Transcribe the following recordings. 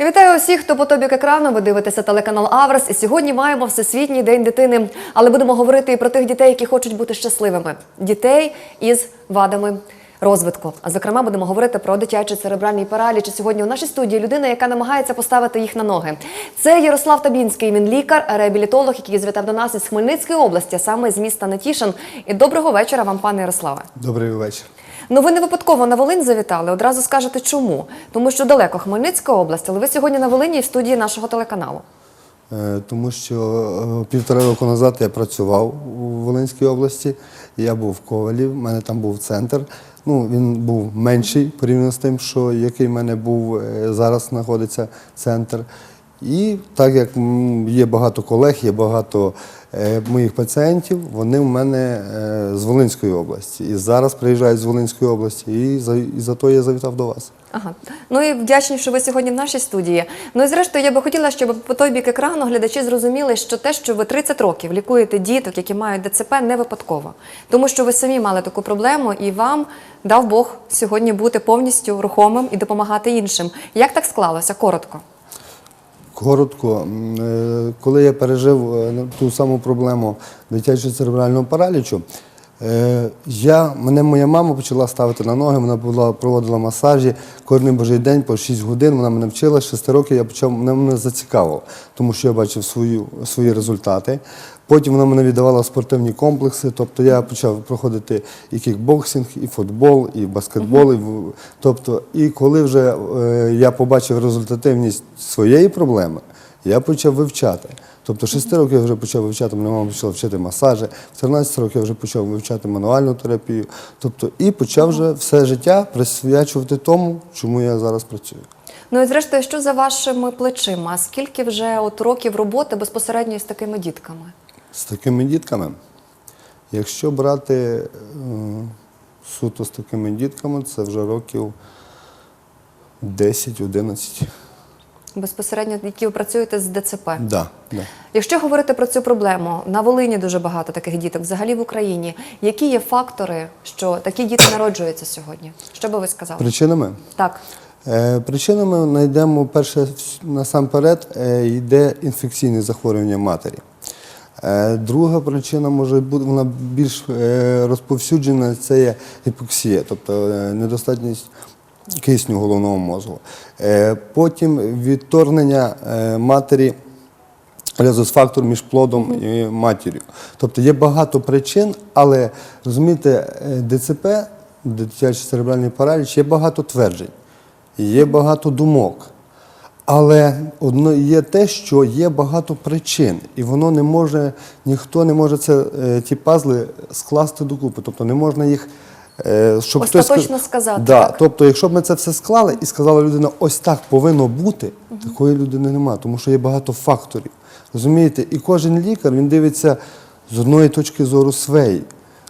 Вітаю усіх, хто по тобі екрану. Ви дивитеся телеканал Аврес. І сьогодні маємо Всесвітній день дитини. Але будемо говорити і про тих дітей, які хочуть бути щасливими. Дітей із вадами розвитку. А зокрема, будемо говорити про дитячий церебральний параліч. І Сьогодні у нашій студії людина, яка намагається поставити їх на ноги. Це Ярослав Табінський. Він лікар, реабілітолог, який звітав до нас із Хмельницької області, саме з міста Нетішин. І доброго вечора вам, пане Ярославе. Добрий вечір. Ну, ви не випадково на Волинь завітали. Одразу скажете чому. Тому що далеко Хмельницька область, але ви сьогодні на Волині і в студії нашого телеканалу. Е, Тому що е, півтора року назад я працював у Волинській області. Я був в Ковалі, в мене там був центр. Ну, він був менший порівняно з тим, що який в мене був е, зараз знаходиться центр. І так як є багато колег, є багато е, моїх пацієнтів, вони в мене е, з Волинської області. І зараз приїжджають з Волинської області, і за, і за то я завітав до вас. Ага. Ну і вдячні, що ви сьогодні в нашій студії. Ну і зрештою, я би хотіла, щоб по той бік екрану глядачі зрозуміли, що те, що ви 30 років лікуєте діток, які мають ДЦП, не випадково. Тому що ви самі мали таку проблему, і вам дав Бог сьогодні бути повністю рухомим і допомагати іншим. Як так склалося? Коротко. Коротко, е, коли я пережив е, ту саму проблему дитячого церебрального паралічу, я, мене моя мама почала ставити на ноги, вона була, проводила масажі кожен божий день по 6 годин. Вона мене вчила, з 6 років я почав, мене, мене зацікавило, тому що я бачив свою, свої результати. Потім вона мене віддавала в спортивні комплекси, тобто я почав проходити і кікбоксинг, і футбол, і баскетбол. І, тобто, і коли вже е, я побачив результативність своєї проблеми, я почав вивчати. Тобто 6 років я вже почав вивчати, мене мама почала вчити масажі, в 13 років я вже почав вивчати мануальну терапію. Тобто, і почав вже все життя присвячувати тому, чому я зараз працюю. Ну і зрештою, що за вашими плечима? Скільки вже от років роботи безпосередньо з такими дітками? З такими дітками, якщо брати е, суто з такими дітками, це вже років 10-11. Безпосередньо, які ви працюєте з ДЦП? Да, да. Якщо говорити про цю проблему, на Волині дуже багато таких діток, взагалі в Україні. Які є фактори, що такі діти народжуються сьогодні? Що би ви сказали? Причинами? Так. Е, Причинами знайдемо перше насамперед е, йде інфекційне захворювання матері. Е, Друга причина може бути вона більш е, розповсюджена, це є гіпоксія, тобто е, недостатність кисню головного мозку. Е, Потім відторгнення е, матері резус-фактор між плодом і матір'ю. Тобто є багато причин, але розумієте, е, ДЦП, дитячий церебральний параліч, є багато тверджень, є багато думок. Але одно є те, що є багато причин, і воно не може, ніхто не може це, ті пазли скласти докупи. Тобто не можна їх. Е, Щоб Остаточно сказ- сказати, Да, так. Тобто, якщо б ми це все склали і сказала людина, ось так повинно бути, такої людини немає, тому що є багато факторів. Розумієте? І кожен лікар він дивиться з одної точки зору своєї.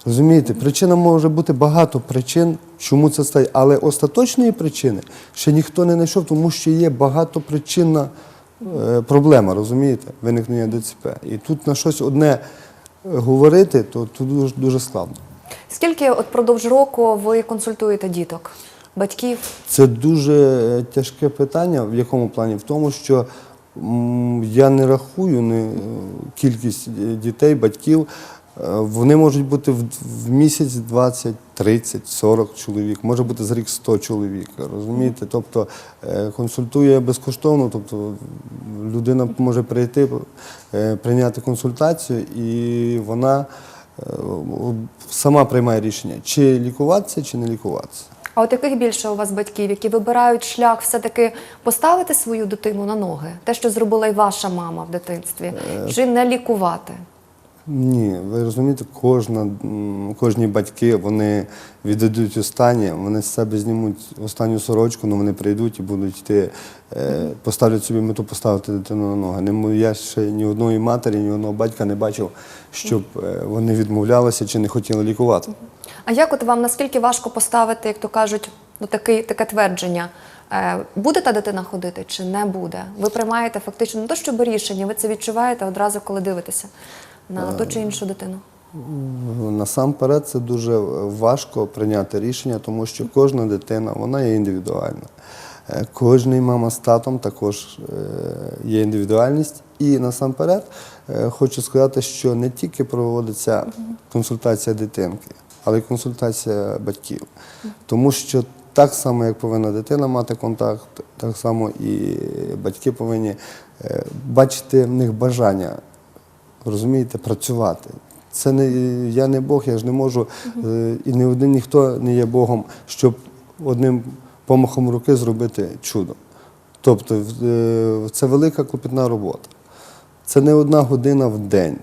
Розумієте, причина може бути багато причин, чому це стає, але остаточної причини ще ніхто не знайшов, тому що є багатопричинна е, проблема, розумієте, виникнення ДЦП. І тут на щось одне е, говорити, то тут дуже, дуже складно. Скільки от продовж року ви консультуєте діток, батьків? Це дуже е, тяжке питання. В якому плані? В тому, що я не рахую не, е, кількість е, дітей, батьків. Вони можуть бути в, місяць 20, 30, 40 чоловік, може бути за рік 100 чоловік. Розумієте? Тобто консультує безкоштовно, тобто людина може прийти, прийняти консультацію, і вона сама приймає рішення, чи лікуватися, чи не лікуватися. А от яких більше у вас батьків, які вибирають шлях все-таки поставити свою дитину на ноги? Те, що зробила і ваша мама в дитинстві, чи не лікувати? Ні, ви розумієте, кожна, кожні батьки вони віддадуть останнє, вони з себе знімуть останню сорочку, але вони прийдуть і будуть йти, е, поставлять собі мету поставити дитину на ноги. Я ще ні одної матері, ні одного батька не бачив, щоб е, вони відмовлялися чи не хотіли лікувати. А як от вам наскільки важко поставити, як то кажуть, ну таке, таке твердження? Е, буде та дитина ходити чи не буде? Ви приймаєте фактично не то, щоб рішення, ви це відчуваєте одразу, коли дивитеся на ту чи іншу дитину. Насамперед це дуже важко прийняти рішення, тому що кожна дитина вона є індивідуальна. Е, Кожний мама з татом також е, є індивідуальність. І насамперед е, хочу сказати, що не тільки проводиться консультація дитинки, але й консультація батьків. Тому що так само, як повинна дитина мати контакт, так само і батьки повинні бачити в них бажання розумієте, працювати. Це не я не Бог, я ж не можу, е, і не один ніхто не є Богом, щоб одним помахом руки зробити чудо. Тобто е, це велика клопітна робота. Це не одна година в день.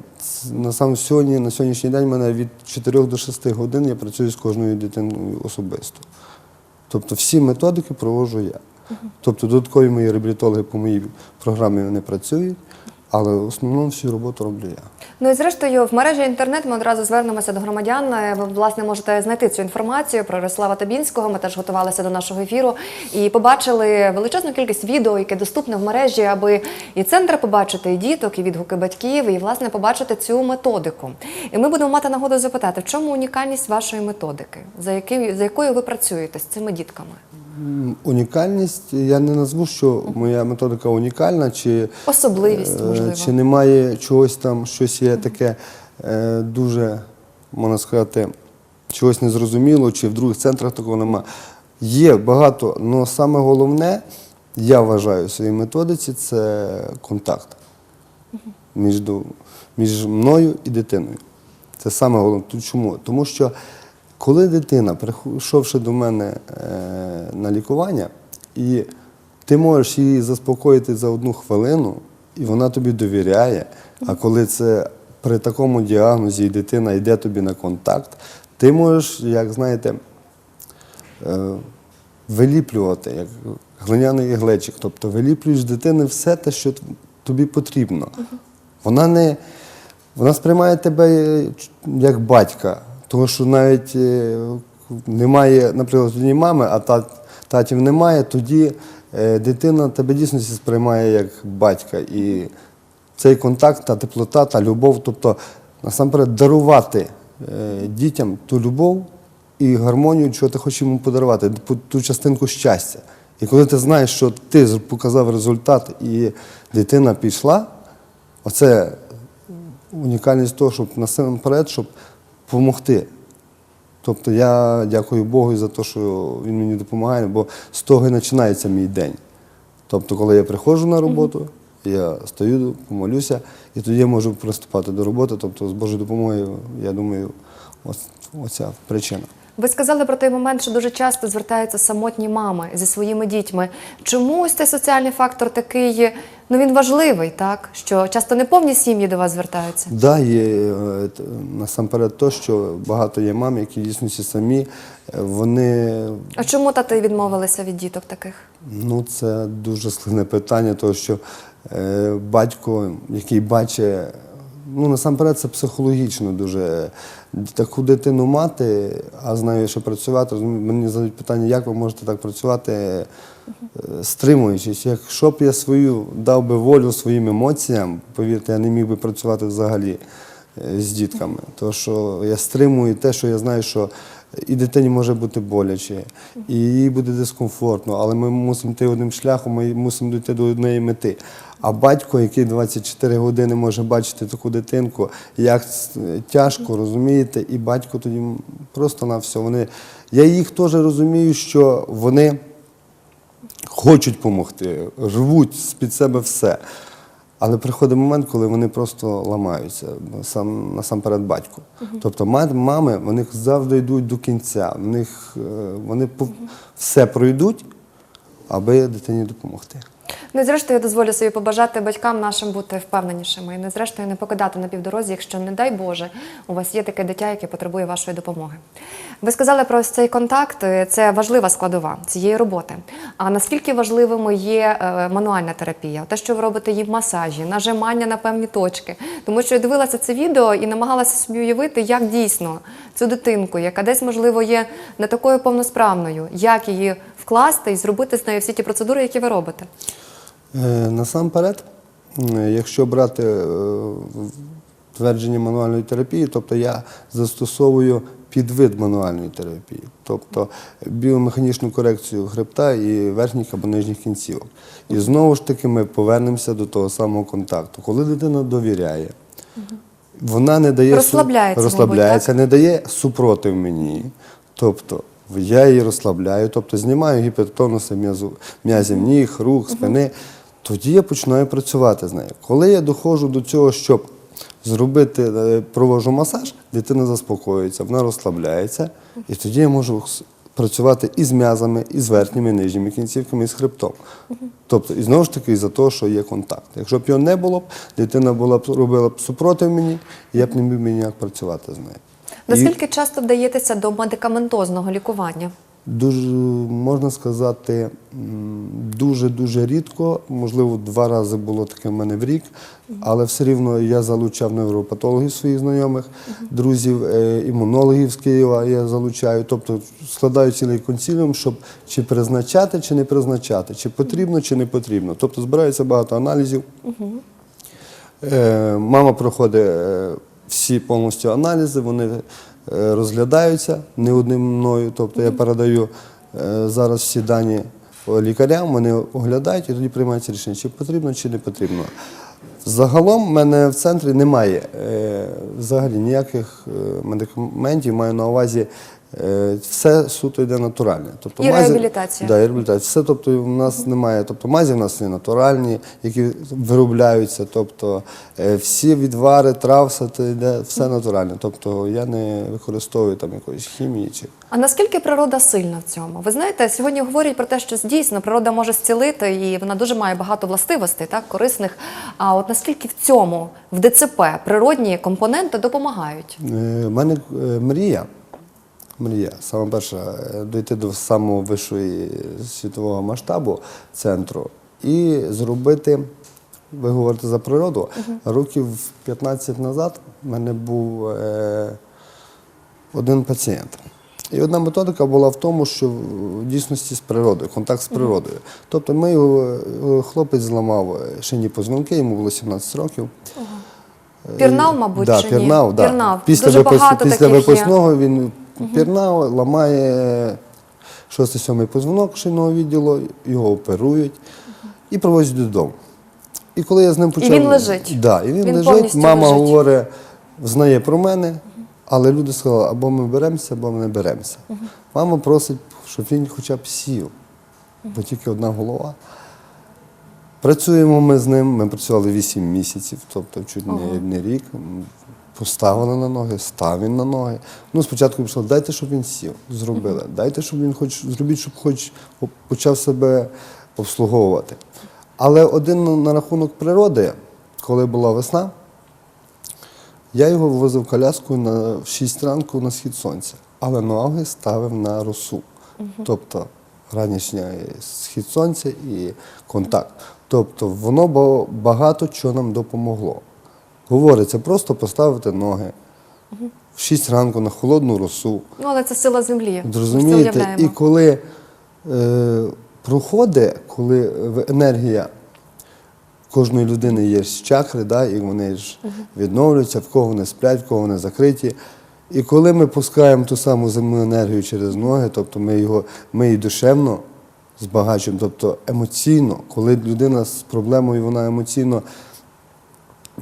На сам сьогодні, на сьогоднішній день мене від 4 до 6 годин я працюю з кожною дитиною особисто. Тобто всі методики проводжу я. Тобто додаткові мої реабілітологи по моїй програмі вони працюють, але в основному всю роботу роблю я. Ну і зрештою, в мережі інтернет ми одразу звернемося до громадян. Е, Ви власне можете знайти цю інформацію про Ярослава Табінського. Ми теж готувалися до нашого ефіру і побачили величезну кількість відео, яке доступне в мережі, аби і центр побачити, і діток, і відгуки батьків, і власне побачити цю методику. І ми будемо мати нагоду запитати, в чому унікальність вашої методики, за якою за якою ви працюєте з цими дітками? Унікальність, я не назву, що моя методика унікальна, чи, Особливість, е, можливо. чи немає чогось там, щось є таке е, дуже, можна сказати, чогось незрозуміло, чи в других центрах такого немає. Є багато, але саме головне, я вважаю в своїй методиці, це контакт між, між мною і дитиною. Це саме головне. Чому? Тому що коли дитина, прийшовши до мене е, на лікування, і ти можеш її заспокоїти за одну хвилину, і вона тобі довіряє. А коли це при такому діагнозі і дитина йде тобі на контакт, ти можеш, як знаєте, е, виліплювати, як глиняний глечик. Тобто виліплюєш з дитини все те, що тобі потрібно. Вона не вона сприймає тебе е, як батька, тому що навіть е, немає, наприклад, однієї мами, а тат, татів немає, тоді е, дитина тебе дійсно сприймає як батька. І цей контакт, та теплота, та любов, тобто насамперед дарувати е, дітям ту любов і гармонію, що ти хочеш йому подарувати, ту частинку щастя. І коли ти знаєш, що ти показав результат і дитина пішла, оце унікальність того, щоб насамперед, щоб допомогти. Тобто я дякую Богу за те, що він мені допомагає, бо з того і починається мій день. Тобто, коли я приходжу на роботу, я стою, помолюся, і тоді я можу приступати до роботи. Тобто, з Божою допомогою, я думаю, ось, оця причина. Ви сказали про той момент, що дуже часто звертаються самотні мами зі своїми дітьми. Чому ось цей соціальний фактор такий, ну він важливий, так? Що часто не повні сім'ї до вас звертаються? Да, є е, насамперед то, що багато є мам, які дійсно самі, е, вони А чому тати відмовилися від діток таких? Ну, це дуже складне питання, тому що е, батько, який бачить, ну насамперед це психологічно дуже. Таку дитину мати, а знаю, що працювати. Мені задають питання, як ви можете так працювати, е, стримуючись. Якщо б я свою дав би волю своїм емоціям, повірте, я не міг би працювати взагалі е, з дітками. Тому що я стримую те, що я знаю, що і дитині може бути боляче, і їй буде дискомфортно, але ми мусимо йти одним шляхом, ми мусимо дійти до однієї мети. А батько, який 24 години може бачити таку дитинку, як тяжко, розумієте, і батько тоді просто на все. Вони... Я їх теж розумію, що вони хочуть допомогти, рвуть з-під себе все. Але приходить момент, коли вони просто ламаються, сам, насамперед батько. Тобто мами вони завжди йдуть до кінця. В них, вони вони по- все пройдуть, аби дитині допомогти. Ну зрештою, я дозволю собі побажати батькам нашим бути впевненішими і не зрештою не покидати на півдорозі, якщо, не дай Боже, у вас є таке дитя, яке потребує вашої допомоги. Ви сказали про цей контакт, це важлива складова цієї роботи. А наскільки важливими є е, мануальна терапія? Те, що ви робите їм масажі, нажимання на певні точки. Тому що я дивилася це відео і намагалася собі уявити, як дійсно цю дитинку, яка десь, можливо, є не такою повносправною, як її вкласти і зробити з нею всі ті процедури, які ви робите. Е, Насамперед, якщо брати е, твердження мануальної терапії, тобто я застосовую підвид мануальної терапії, тобто біомеханічну корекцію хребта і верхніх або нижніх кінцівок. І знову ж таки ми повернемося до того самого контакту. Коли дитина довіряє, вона не дає Розслабляється, мабуть, розслабляється не дає супротив мені. Тобто я її розслабляю, тобто знімаю гіпертонуси м'язів ніг, рук, спини. Тоді я починаю працювати з нею. Коли я доходжу до цього, щоб зробити, е, провожу масаж, дитина заспокоюється, вона розслабляється, і тоді я можу працювати і з м'язами, і з верхніми, і нижніми кінцівками, і з хребтом. Тобто, і знову ж таки, за те, що є контакт. Якщо б його не було дитина була б робила б супротив мені, і я б не міг ніяк працювати з нею. І Наскільки часто вдаєтеся до медикаментозного лікування? дуже можна сказати, дуже-дуже рідко, можливо, два рази було таке в мене в рік, але все рівно я залучав невропатологів своїх знайомих, друзів, е, імунологів з Києва я залучаю. Тобто складаю цілий консиліум, щоб чи призначати, чи не призначати, чи потрібно, чи не потрібно. Тобто збирається багато аналізів. Е, Мама проходить е, всі повністю аналізи, вони е, розглядаються не одним мною. Тобто я передаю е, зараз всі дані лікарям, вони оглядають і тоді приймається рішення, чи потрібно, чи не потрібно. Загалом в мене в центрі немає е, взагалі ніяких медикаментів, маю на увазі. Е, Все суто йде натуральне. Тобто І реабілітація. Да, і реабілітація. Все, тобто, в нас немає. Тобто мазі в нас є натуральні, які виробляються. Тобто е, всі відвари, трав, все це йде все натуральне. Тобто я не використовую там якоїсь хімії чи. А наскільки природа сильна в цьому? Ви знаєте, сьогодні говорять про те, що дійсно природа може зцілити, і вона дуже має багато властивостей, так корисних. А от наскільки в цьому, в ДЦП, природні компоненти допомагають? У мене е, мрія. Мрія, саме перша, е, дійти до самого вищої світового масштабу центру і зробити, ви говорите за природу, років 15 назад в мене був е, один пацієнт. І одна методика була в тому, що в дійсності з природою, контакт з природою. Тобто ми його, е, хлопець зламав е, шині позвонки, йому було 17 роких. Пірнав, мабуть, да, чи пірнав, ні? Да. Пірнав. Після, дуже випис... багато після таких є. випускного він пірнав, ламає 6-7 позвонок шийного відділу, його оперують і привозять додому. І коли я з ним почав... він лежить? Да, і він, Він лежить, мама лежить? говорить, знає про мене, але люди сказали, або ми беремося, або ми не беремося. Мама просить, щоб він хоча б сів, бо тільки одна голова. Працюємо ми з ним, ми працювали 8 місяців, тобто чуть не, не рік. Поставили на ноги, став він на ноги. Ну, спочатку пішло, дайте, щоб він сів. Зробили. Дайте, щоб він хоч зробіть, щоб хоч почав себе обслуговувати. Але один на- рахунок природи, коли була весна, я його вивозив коляскою на в 6 ранку на схід сонця, але ноги ставив на росу. Тобто ранішній схід сонця і контакт. Тобто воно ба- багато чого нам допомогло. Говориться, просто поставити ноги в 6 ранку на холодну росу. Ну, але це сила землі. Зрозумієте, і коли е, проходить, коли енергія кожної людини є ж чакри, да, і вони ж відновлюються, в кого вони сплять, в кого вони закриті. І коли ми пускаємо ту саму земну енергію через ноги, тобто ми його ми її душевно збагачуємо, тобто емоційно, коли людина з проблемою, вона емоційно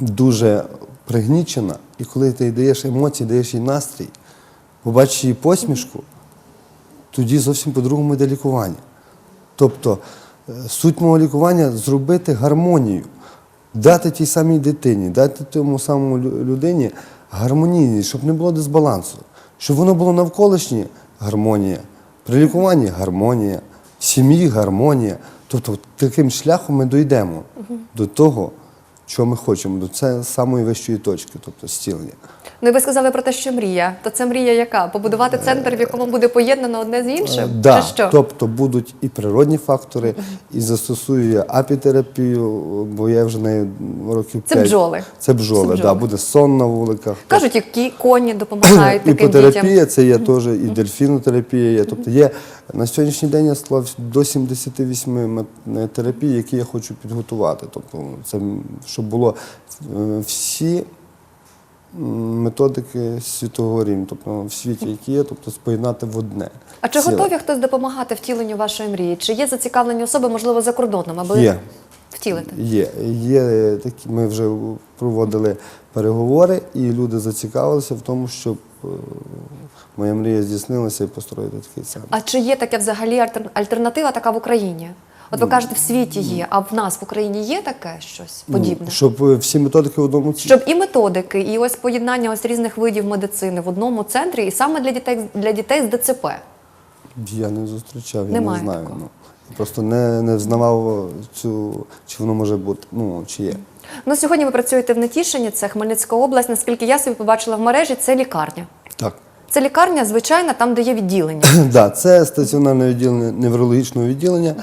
дуже пригнічена, і коли ти їй даєш емоції, даєш їй настрій, побачиш її посмішку, тоді зовсім по-другому йде лікування. Тобто е, суть мого лікування зробити гармонію, дати тій самій дитині, дати тому самому людині гармонійність, щоб не було дисбалансу, щоб воно було навколишнє гармонія, при лікуванні гармонія, в сім'ї гармонія. Тобто таким шляхом ми дійдемо до того, що ми хочемо, до це самої вищої точки, тобто зцілення. Ну, і ви сказали про те, що мрія. То це мрія яка? Побудувати центр, в якому буде поєднано одне з іншим? Е, Да, Чи що? Тобто будуть і природні фактори, і застосую я апітерапію, бо я вже нею років Це п'ять. бджоли. Це бджоли, Це Да, бджоли. буде сон на вуликах. Кажуть, які коні допомагають таким дітям. Це є теж і дельфінотерапія. Є. Тобто є на сьогоднішній день я склав до 78 мет- терапій, які я хочу підготувати. Тобто, це щоб було е, всі методики світового рівня, тобто в світі, які є, тобто споєднати в одне. А чи Ціле. готові хтось допомагати втіленню вашої мрії? Чи є зацікавлені особи, можливо, за кордоном, аби Є. втілити? Є, є такі. Ми вже проводили переговори, і люди зацікавилися в тому, щоб е, моя мрія здійснилася і построїти такий центр. А чи є таке взагалі альтер- альтернатива така в Україні? От ви кажете, в світі є, а в нас в Україні є таке щось подібне? Ну, щоб е, всі методики в одному ці- Щоб і методики, і ось поєднання ось різних видів медицини в одному центрі, і саме для дітей для дітей з ДЦП. я не зустрічав, я Немає не знаю. такого. Ну, просто не, не взнавав цю, чи воно може бути, ну чи є. Ну сьогодні ви працюєте в Нетішині, це Хмельницька область. Наскільки я собі побачила в мережі, це лікарня. Так. Це лікарня, звичайна, там, де є відділення. Да, це стаціонарне відділення неврологічного відділення.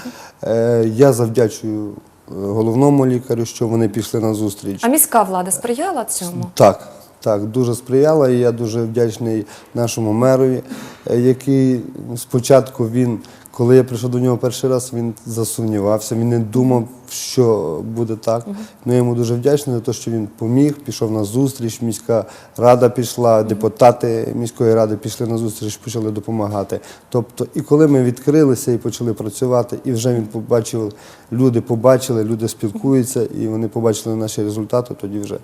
Е, я завдячую е, головному лікарю, що вони пішли на зустріч. А міська влада сприяла цьому? Так, так, дуже сприяла, і я дуже вдячний нашому мерові, е, який спочатку він, коли я прийшов до нього перший раз, він засумнівався, він не думав, що буде так. Ну, я йому дуже вдячний за те, що він поміг, пішов на зустріч, міська рада пішла, депутати міської ради пішли на зустріч, почали допомагати. Тобто, і коли ми відкрилися і почали працювати, і вже він побачив, люди побачили, люди спілкуються, і вони побачили наші результати, тоді вже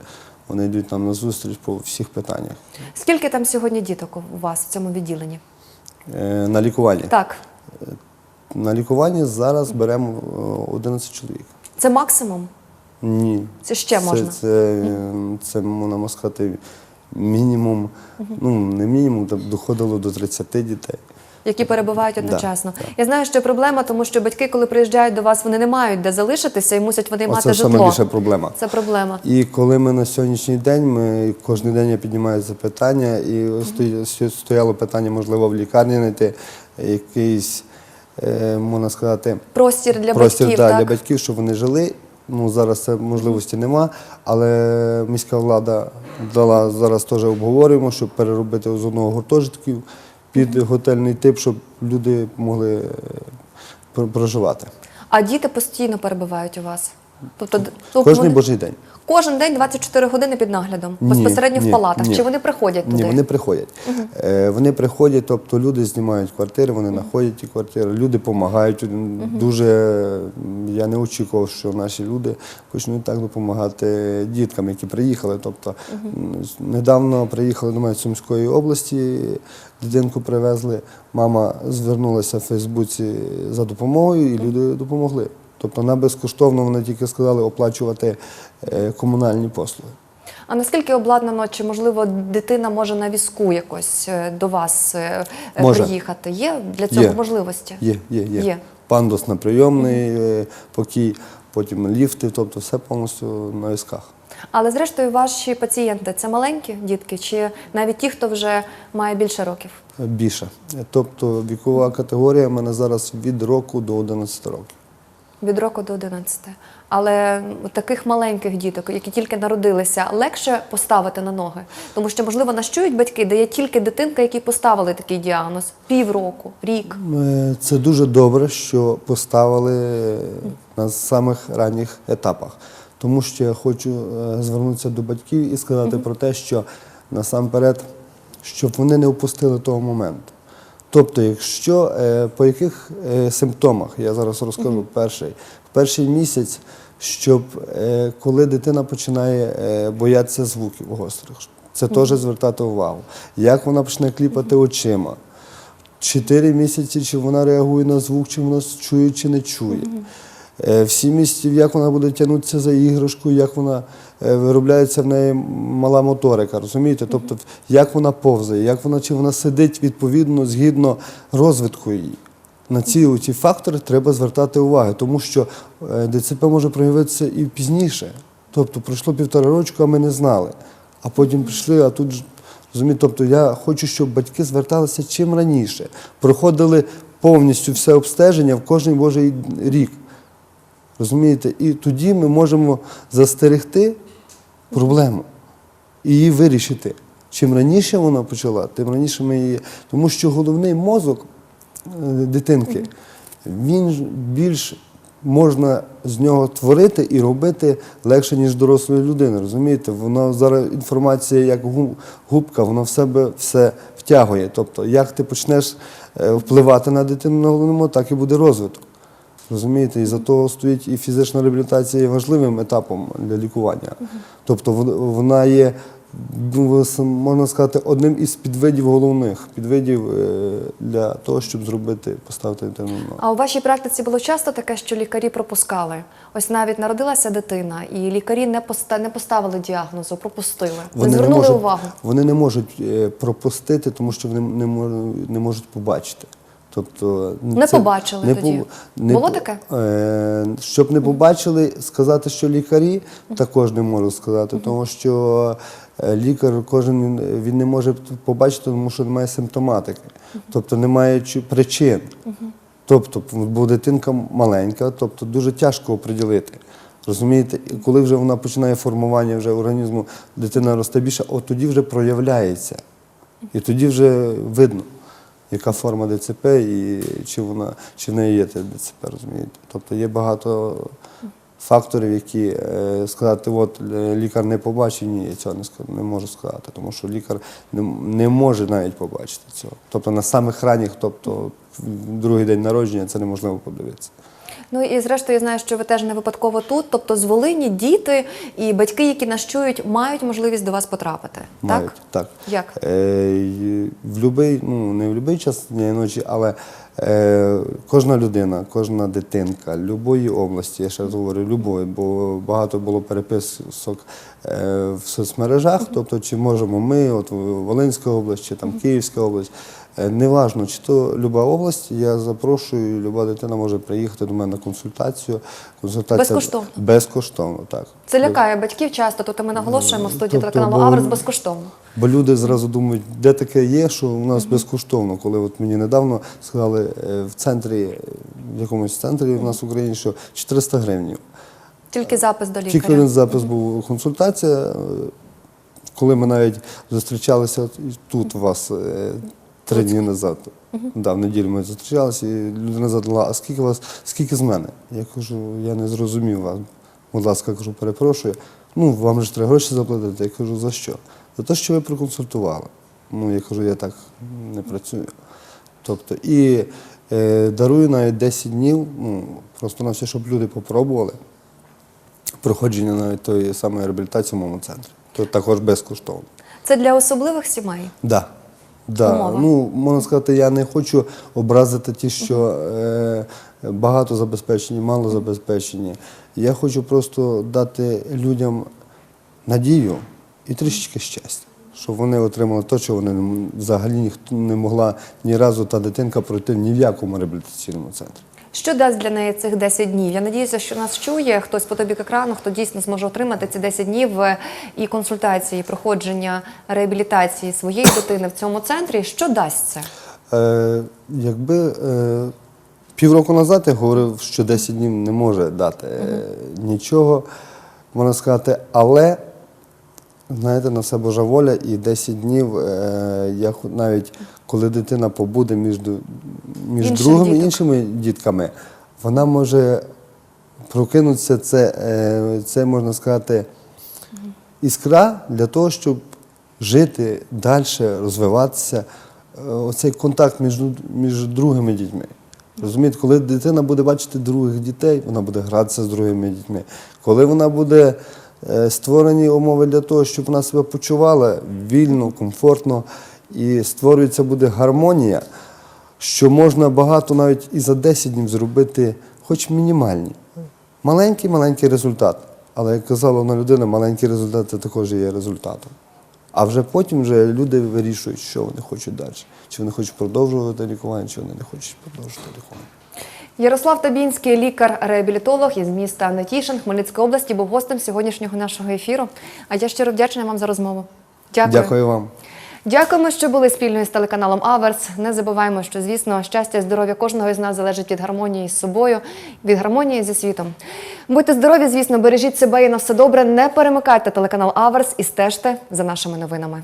вони йдуть нам на зустріч по всіх питаннях. Скільки там сьогодні діток у вас в цьому відділенні? Е, На лікуванні. Так, На лікуванні зараз беремо е, 11 чоловік. це максимум. Ні. Це ще можна? Це, це, це можна сказати, мінімум, ну не мінімум, там доходило до 30 дітей. Які перебувають одночасно. так. Я знаю, що проблема, тому що батьки, коли приїжджають до вас, вони не мають де залишитися і мусять вони мати Оце житло. найбільша проблема. Це проблема. І коли ми на сьогоднішній день, ми кожен день я піднімаю це питання, і сто- стояло питання, можливо, в лікарні знайти якийсь, е, можна сказати, Простір для простір батьків, да, так? для батьків, щоб вони жили. Ну зараз це можливості нема, але міська влада дала зараз теж обговорюємо, щоб переробити з одного гуртожитків під готельний тип, щоб люди могли е, про- проживати. А діти постійно перебувають у вас. Тобто, тобто Кожний вони- божий день. кожен день 24 години під наглядом, Ні, безпосередньо в палатах. ні. Чи вони приходять туди? Ні, вони приходять. Е, вони приходять, тобто люди знімають квартири, вони знаходять ті квартири, люди допомагають. Дуже я не очікував, що наші люди почнуть так допомагати діткам, які приїхали. Тобто м, недавно приїхали до мене з Сумської області, дитинку привезли. Мама звернулася в Фейсбуці за допомогою, і люди допомогли. Тобто на безкоштовно вони тільки сказали оплачувати е, комунальні послуги. А наскільки обладнано, чи можливо дитина може на візку якось е, до вас е, Може. приїхати? Є для цього Є. можливості? Є, є, є. Є. Пандус на прийомний покій, потім ліфти, тобто все повністю на візках. Але зрештою, ваші пацієнти це маленькі дітки, чи навіть ті, хто вже має більше років? Більше. Тобто вікова категорія в мене зараз від року до 11 років. Від року до 11. Але таких маленьких діток, які тільки народилися, легше поставити на ноги. Тому що, можливо, нащують батьки, де є тільки дитинка, якій поставили такий діагноз півроку, рік. Е, Це дуже добре, що поставили на самих ранніх етапах. Тому що я хочу е, звернутися до батьків і сказати про те, що насамперед, щоб вони не опустили того моменту. Тобто, якщо е, по яких е, симптомах, я зараз розкажу перший, в перший місяць, щоб е, коли дитина починає боятися звуків гострих, це теж звертати увагу. Як вона почне кліпати очима, Чотири місяці, чи вона реагує на звук, чи вона чує, чи не чує. В сім місяців, як вона буде тягнутися за іграшкою, як вона виробляється в неї мала моторика, розумієте? Тобто, як вона повзає, як вона чи вона сидить відповідно згідно розвитку її. На ці ці фактори треба звертати увагу, тому що е, ДЦП може проявитися і пізніше. Тобто пройшло півтора рочку, а ми не знали. А потім прийшли, а тут розумієте, тобто я хочу, щоб батьки зверталися чим раніше, проходили повністю все обстеження в кожен божий рік. Розумієте? І тоді ми можемо застерегти проблему і її вирішити. Чим раніше вона почала, тим раніше ми її. Тому що головний мозок е, дитинки, він більш можна з нього творити і робити легше, ніж дорослої людини. Розумієте? Воно зараз інформація як губка, воно в себе все втягує. Тобто, як ти почнеш е, впливати на дитину на головному, так і буде розвиток. Розумієте, і за того стоїть і фізична реабілітація є важливим етапом для лікування. Тобто вон- вона є, ну, можна сказати, одним із підвидів головних, підвидів е, для того, щоб зробити, поставити дитину. А у вашій практиці було часто таке, що лікарі пропускали. Ось навіть народилася дитина, і лікарі не не поставили діагнозу, пропустили. не звернули можуть, увагу. Вони не можуть е, пропустити, тому що вони не можуть побачити. Тобто Не побачили тоді? Було таке? Е, щоб не побачили, сказати, що лікарі також не можу сказати, тому що е, лікар кожен він- не може побачити, тому що немає симптоматики, тобто немає чи- причин. Тобто, бо дитинка маленька, тобто дуже тяжко оприділити. Розумієте, І коли вже вона починає формування вже організму, дитина росте більше, от тоді вже проявляється. І тоді вже видно, яка форма ДЦП і чи вона чи в неї є те ДЦП, розумієте. Тобто є багато факторів, які е, сказати, от е, лікар не побачив, ні, я цього не, можу сказати, тому що лікар не може навіть побачити цього. Тобто на самих ранніх, тобто другий день народження, це неможливо подивитися. Ну і зрештою, я знаю, що ви теж не випадково тут. Тобто, з Волині діти і батьки, які нас чують, мають можливість до вас потрапити. Мають, Так? так. Як? Е, в любий, ну не в будь-який час дня і ночі, але е, кожна людина, кожна дитинка любої області, я ще раз говорю, любої, бо багато було переписок е, в соцмережах, тобто чи можемо ми, от Волинська область, чи там Київська область. Е, Неважно, чи то люба область, я запрошую, люба дитина може приїхати до мене на консультацію. Консультація Безкоштовно? Безкоштовно, так. Це лякає батьків часто. Тут ми наголошуємо в студії Тобто, телеканалу бо- безкоштовно. Бо люди зразу думають, де таке є, що у нас безкоштовно. Коли от мені недавно сказали е, в центрі, е, в якомусь центрі в нас в Україні, що 400 гривень. Тільки запис до Тільки один запис був консультація. Коли ми навіть зустрічалися тут у вас три дні назад. Да, в неділю ми зустрічалися, і людина задала, а скільки вас, скільки з мене? Я кажу, я не зрозумів вас. Будь ласка, кажу, перепрошую. Ну, вам же ж треба гроші заплатити. Я кажу, за що? За те, що ви проконсультували. Ну, я кажу, я так не працюю. Тобто, і е, дарую навіть 10 днів, ну, просто на все, щоб люди попробували проходження навіть тої самої реабілітації в моєму центрі. То також безкоштовно. Це для особливих сімей. Да. Да. Умова. Ну, можна сказати, я не хочу образити ті, що е, багато забезпечені, мало забезпечені. Я хочу просто дати людям надію і трішечки щастя, щоб вони отримали те, що вони не- взагалі ніхто не могла ні разу та дитинка пройти ні в якому реабілітаційному центрі. Що дасть для неї цих 10 днів? Я надіюся, що нас чує хтось по тобі екрану, хто дійсно зможе отримати ці 10 днів е, і консультації, і проходження реабілітації своєї дитини в цьому центрі. Що дасть це? Е, якби е, півроку назад я говорив, що 10 днів не може дати е, нічого, можна сказати, але знаєте, на все Божа воля, і 10 днів е, я навіть коли дитина побуде між, між Інших другими діток. іншими дітками, вона може прокинутися, це, е, це можна сказати, іскра для того, щоб жити далі, розвиватися. Е, Оцей контакт між, між другими дітьми. Розумієте, коли дитина буде бачити других дітей, вона буде гратися з другими дітьми. Коли вона буде е, створені умови для того, щоб вона себе почувала вільно, комфортно і створюється буде гармонія, що можна багато навіть і за 10 днів зробити, хоч мінімальні. Маленький маленький результат. Але як казала одна людина, маленький результат це також є результатом. А вже потім вже люди вирішують, що вони хочуть далі. Чи вони хочуть продовжувати лікування, чи вони не хочуть продовжувати лікування. Ярослав Табінський, лікар-реабілітолог із міста Нетішин Хмельницької області, був гостем сьогоднішнього нашого ефіру. А я щиро вдячна вам за розмову. Дякую. Дякую вам. Дякуємо, що були спільною з телеканалом Аверс. Не забуваємо, що звісно щастя здоров'я кожного із нас залежить від гармонії з собою, від гармонії зі світом. Будьте здорові, звісно, бережіть себе і на все добре. Не перемикайте телеканал Аверс і стежте за нашими новинами.